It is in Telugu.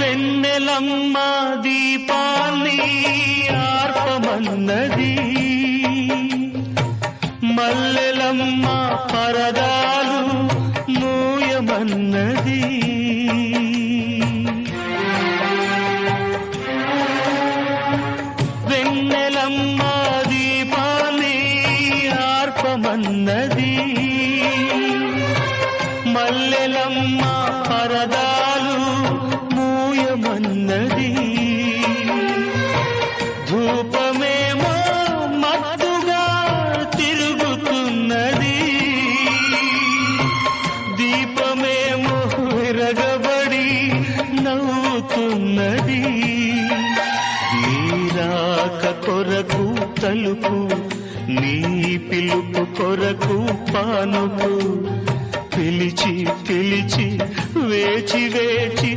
వెన్నెలమ్మ దీపాన్ని ఆర్పమన్నది. మల్లెలమ్మ పరదాలు మూయమన్నది. వెన్నెలమ్మ దీపాన్ని ఆర్పమన్నది. మల్లెలమ్మ పరదా ధూపమేమో మత్తుగా తిరుగుతున్నది. దీపమేమో విరగబడి నవ్వుతున్నది. నీరాక కొరకు తలుపు నీ పిలుపు కొరకు పానుపు పిలిచి పిలిచి వేచి వేచి